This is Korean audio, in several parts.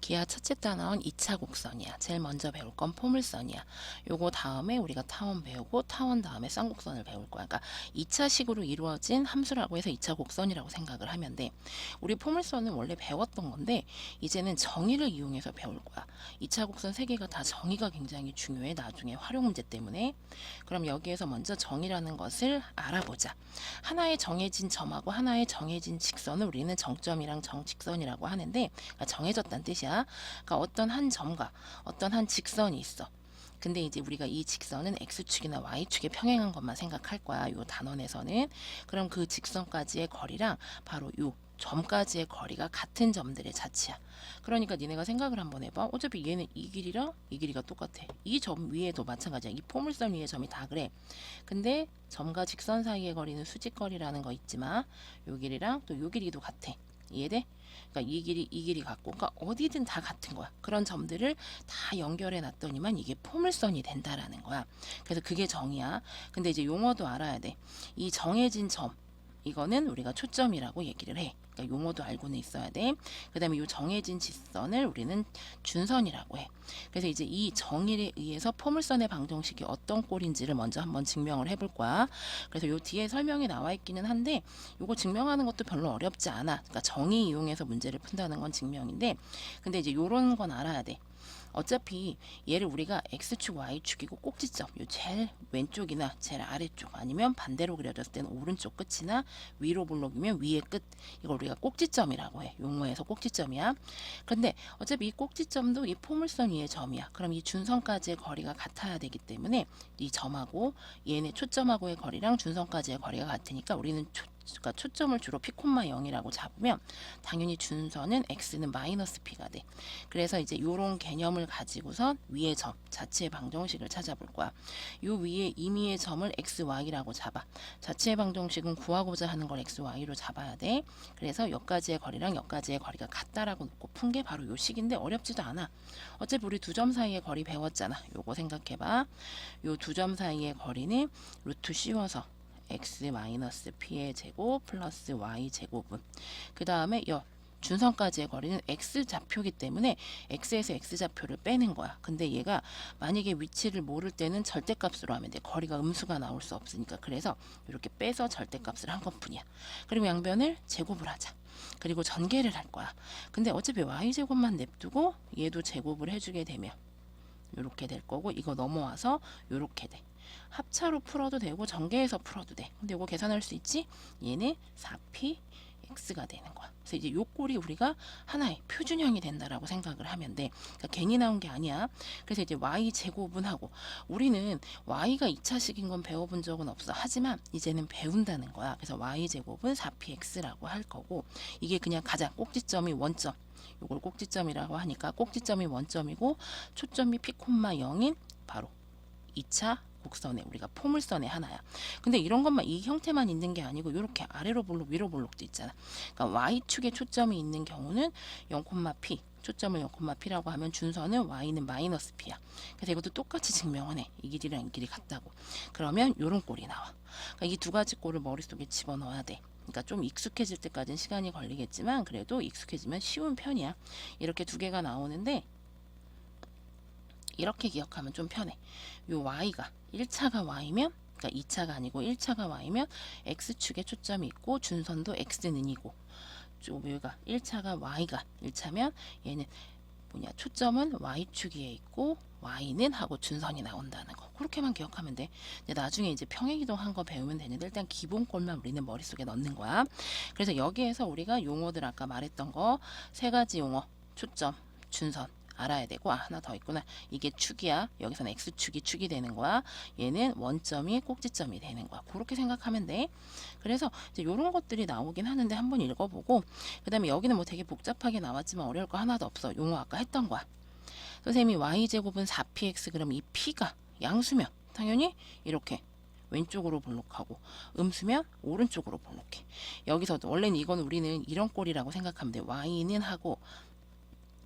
기하 첫째 단원 2차 곡선이야. 제일 먼저 배울 건 포물선이야. 요거 다음에 우리가 타원 배우고 타원 다음에 쌍곡선을 배울 거야. 그러니까 2차식으로 이루어진 함수라고 해서 2차 곡선이라고 생각을 하면 돼. 우리 포물선은 원래 배웠던 건데 이제는 정의를 이용해서 배울 거야. 2차 곡선 세 개가 다 정의가 굉장히 중요해. 나중에 활용 문제 때문에. 그럼 여기에서 먼저 정의라는 것을 알아보자. 하나의 정해진 점하고 하나의 정해진 직선을 우리는 정점이랑 정직선이라고 하는데 그러니까 정해졌다는 뜻이야. 그러니까 어떤 한 점과 어떤 한 직선이 있어. 근데 이제 우리가 이 직선은 x축이나 y축에 평행한 것만 생각할 거야. 요 단원에서는. 그럼 그 직선까지의 거리랑 바로 요 점까지의 거리가 같은 점들의 자치야. 그러니까 니네가 생각을 한번 해봐. 어차피 얘는 이 길이랑 이 길이가 똑같아. 이 점 위에도 마찬가지야. 이 포물선 위의 점이 다 그래. 근데 점과 직선 사이의 거리는 수직거리라는 거 있지만 요 길이랑 또 요 길이도 같아. 이해돼? 그러니까 이 길이 이 길이 같고 그러니까 어디든 다 같은 거야. 그런 점들을 다 연결해 놨더니만 이게 포물선이 된다라는 거야. 그래서 그게 정의야. 근데 이제 용어도 알아야 돼. 이 정해진 점 이거는 우리가 초점이라고 얘기를 해. 그러니까 용어도 알고는 있어야 돼. 그 다음에 이 정해진 직선을 우리는 준선이라고 해. 그래서 이제 이 정의에 의해서 포물선의 방정식이 어떤 꼴인지를 먼저 한번 증명을 해볼 거야. 그래서 요 뒤에 설명이 나와 있기는 한데 요거 증명하는 것도 별로 어렵지 않아. 그러니까 정의 이용해서 문제를 푼다는 건 증명인데 근데 이제 요런 건 알아야 돼. 어차피 얘를 우리가 x축, y축이고 꼭지점, 요 제일 왼쪽이나 제일 아래쪽 아니면 반대로 그려졌을 때는 오른쪽 끝이나 위로 볼록이면 위의 끝 이걸 우리가 꼭지점이라고 해. 용어에서 꼭지점이야. 근데 어차피 이 꼭지점도 이 포물선 위의 점이야. 그럼 이 준선까지의 거리가 같아야 되기 때문에 이 점하고 얘네 초점하고의 거리랑 준선까지의 거리가 같으니까 우리는 초, 그러니까 초점을 주로 p, 0이라고 잡으면 당연히 준선은 x는 마이너스 p가 돼. 그래서 이제 요런 개념을 가지고선 위의 점 자체의 방정식을 찾아볼 거야. 요 위에 임의의 점을 x, y라고 잡아. 자체의 방정식은 구하고자 하는 걸 x, y로 잡아야 돼. 그래서 여기까지의 거리랑 여기까지의 거리가 같다라고 놓고 푼 게 바로 요 식인데 어렵지도 않아. 어차피 우리 두 점 사이의 거리 배웠잖아. 요거 생각해봐. 요 두 점 사이의 거리는 루트 씌워서 x 마이너스 p의 제곱 플러스 y 제곱은 그 다음에 여 준선까지의 거리는 x 좌표기 때문에 x에서 x 좌표를 빼는 거야. 근데 얘가 만약에 위치를 모를 때는 절대값으로 하면 돼. 거리가 음수가 나올 수 없으니까. 그래서 이렇게 빼서 절대값을 한 것뿐이야. 그리고 양변을 제곱을 하자. 그리고 전개를 할 거야. 근데 어차피 y 제곱만 냅두고 얘도 제곱을 해주게 되면 이렇게 될 거고 이거 넘어와서 이렇게 돼. 합차로 풀어도 되고 전개해서 풀어도 돼. 근데 이거 계산할 수 있지? 얘는 4p x가 되는 거야. 그래서 이제 요 꼴이 우리가 하나의 표준형이 된다라고 생각을 하면 돼. 그러니까 괜히 나온 게 아니야. 그래서 이제 y 제곱은 하고 우리는 y가 2차식인 건 배워본 적은 없어. 하지만 이제는 배운다는 거야. 그래서 y 제곱은 4px라고 할 거고 이게 그냥 가장 꼭지점이 원점. 요걸 꼭지점이라고 하니까 꼭지점이 원점이고 초점이 p, 0인 바로 2차 곡선에 우리가 포물선의 하나야. 근데 이런 것만 이 형태만 있는 게 아니고 이렇게 아래로 볼록 위로 볼록도 있잖아. 그러니까 y축에 초점이 있는 경우는 0,p 초점을 0,p라고 하면 준선은 y는 마이너스 p야. 그래서 이것도 똑같이 증명을 해. 이 길이랑 이 길이 같다고. 그러면 이런 꼴이 나와. 그러니까 이 두 가지 꼴을 머릿속에 집어넣어야 돼. 그러니까 좀 익숙해질 때까지는 시간이 걸리겠지만 그래도 익숙해지면 쉬운 편이야. 이렇게 두 개가 나오는데 이렇게 기억하면 좀 편해. 요 y가 1차가 y면 그러니까 2차가 아니고 1차가 y면 x축에 초점이 있고 준선도 x는 이고. 좀 여기가 1차가 y가 1차면 얘는 뭐냐 초점은 y축 위에 있고 y는 하고 준선이 나온다는 거. 그렇게만 기억하면 돼. 근데 나중에 이제 평행이동한 거 배우면 되는데 일단 기본 꼴만 우리는 머릿속에 넣는 거야. 그래서 여기에서 우리가 용어들 아까 말했던 거 세 가지 용어 초점 준선 알아야 되고 아 하나 더 있구나. 이게 축이야. 여기서는 x축이 축이 되는 거야. 얘는 원점이 꼭지점이 되는 거야. 그렇게 생각하면 돼. 그래서 이제 이런 것들이 나오긴 하는데 한번 읽어보고 그 다음에 여기는 뭐 되게 복잡하게 나왔지만 어려울 거 하나도 없어. 용어 아까 했던 거야. 선생님이 y제곱은 4px 그럼 이 p가 양수면 당연히 이렇게 왼쪽으로 볼록하고 음수면 오른쪽으로 볼록해. 여기서도 원래는 이건 우리는 이런 꼴이라고 생각하면 돼. y는 하고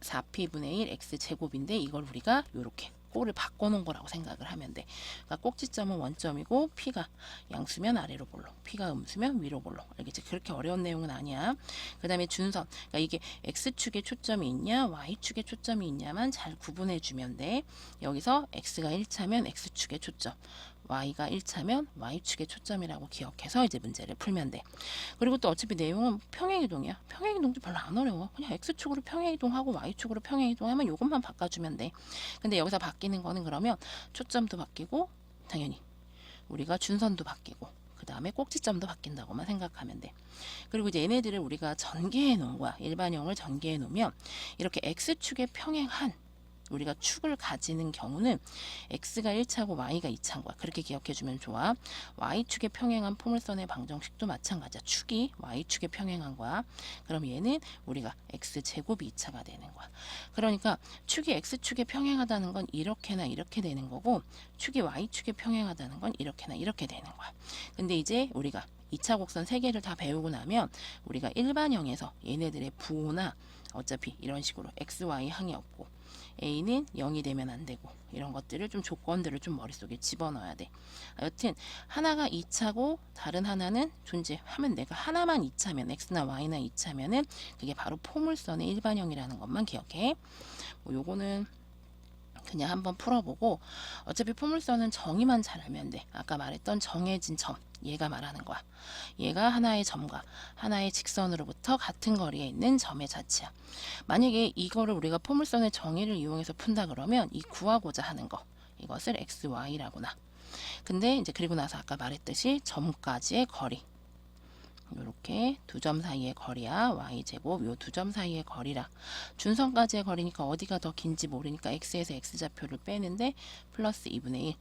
4p분의 1 x 제곱인데 이걸 우리가 이렇게 꼴을 바꿔놓은 거라고 생각을 하면 돼. 그러니까 꼭지점은 원점이고 P가 양수면 아래로 볼록, P가 음수면 위로 볼록. 알겠지? 그렇게 어려운 내용은 아니야. 그 다음에 준선. 그러니까 이게 X축에 초점이 있냐, Y축에 초점이 있냐만 잘 구분해 주면 돼. 여기서 X가 1차면 X축에 초점. Y가 1차면 Y축의 초점이라고 기억해서 이제 문제를 풀면 돼. 그리고 또 어차피 내용은 평행이동이야. 평행이동도 별로 안 어려워. 그냥 X축으로 평행이동하고 Y축으로 평행이동하면 이것만 바꿔주면 돼. 근데 여기서 바뀌는 거는 그러면 초점도 바뀌고 당연히 우리가 준선도 바뀌고 그 다음에 꼭지점도 바뀐다고만 생각하면 돼. 그리고 이제 얘네들을 우리가 전개해 놓은 거야. 일반형을 전개해 놓으면 이렇게 X축에 평행한 우리가 축을 가지는 경우는 x가 1차고 y가 2차인 거야. 그렇게 기억해 주면 좋아. y축에 평행한 포물선의 방정식도 마찬가지야. 축이 y축에 평행한 거야. 그럼 얘는 우리가 x 제곱이 2차가 되는 거야. 그러니까 축이 x축에 평행하다는 건 이렇게나 이렇게 되는 거고 축이 y축에 평행하다는 건 이렇게나 이렇게 되는 거야. 근데 이제 우리가 2차 곡선 3개를 다 배우고 나면 우리가 일반형에서 얘네들의 부호나 어차피 이런 식으로 x, y 항이 없고 A는 0이 되면 안 되고 이런 것들을 좀 조건들을 좀 머릿속에 집어넣어야 돼. 여튼 하나가 2차고 다른 하나는 존재하면 내가 하나만 2차면 X나 Y나 2차면은 그게 바로 포물선의 일반형이라는 것만 기억해. 뭐 요거는 그냥 한번 풀어보고 어차피 포물선은 정의만 잘하면 돼. 아까 말했던 정해진 점 얘가 말하는 거야. 얘가 하나의 점과 하나의 직선으로부터 같은 거리에 있는 점의 자체야. 만약에 이거를 우리가 포물선의 정의를 이용해서 푼다 그러면 이 구하고자 하는 거 이것을 x, y라고 나. 근데 이제 그리고 나서 아까 말했듯이 점까지의 거리 이렇게 두 점 사이의 거리야. Y 제곱 요 두 점 사이의 거리라. 준선까지의 거리니까 어디가 더 긴지 모르니까 x에서 x 좌표를 빼는데 플러스 2분의 1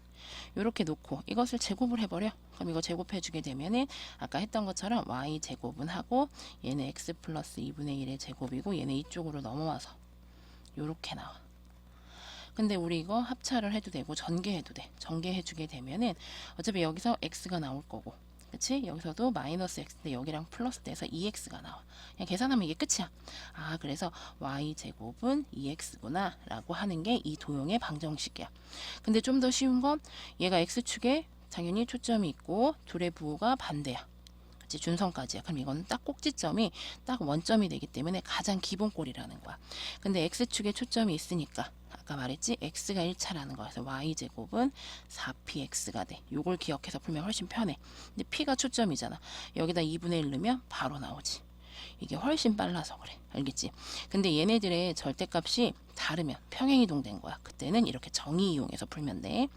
이렇게 놓고 이것을 제곱을 해버려. 그럼 이거 제곱해 주게 되면은 아까 했던 것처럼 y 제곱은 하고 얘는 x 플러스 2분의 1의 제곱이고 얘는 이쪽으로 넘어와서 요렇게 나와. 근데 우리 이거 합차를 해도 되고 전개해도 돼. 전개해 주게 되면은 어차피 여기서 x가 나올 거고 그치? 여기서도 마이너스 x인데 여기랑 플러스 돼서 2x가 나와. 그냥 계산하면 이게 끝이야. 아, 그래서 y 제곱은 2x구나 라고 하는 게 이 도형의 방정식이야. 근데 좀 더 쉬운 건 얘가 x축에 당연히 초점이 있고 둘의 부호가 반대야. 그치? 준선까지야. 그럼 이거는 딱 꼭지점이 딱 원점이 되기 때문에 가장 기본 꼴이라는 거야. 근데 x축에 초점이 있으니까 아까 말했지 x가 1차라는 거여서 y제곱은 4px가 돼. 요걸 기억해서 풀면 훨씬 편해. 근데 p가 초점이잖아. 여기다 2분의 1 넣으면 바로 나오지. 이게 훨씬 빨라서 그래. 알겠지? 근데 얘네들의 절대값이 다르면 평행이동된 거야. 그때는 이렇게 정의 이용해서 풀면 돼.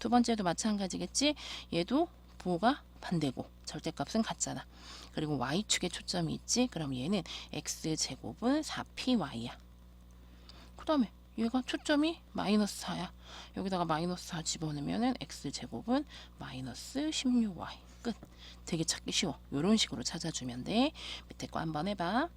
두 번째도 마찬가지겠지? 얘도 부호가 반대고 절대값은 같잖아. 그리고 y축에 초점이 있지? 그럼 얘는 x제곱은 4py야. 그 다음에 얘가 초점이 마이너스 4야. 여기다가 마이너스 4 집어넣으면은 x제곱은 마이너스 16y. 끝. 되게 찾기 쉬워. 이런 식으로 찾아주면 돼. 밑에 거 한번 해봐.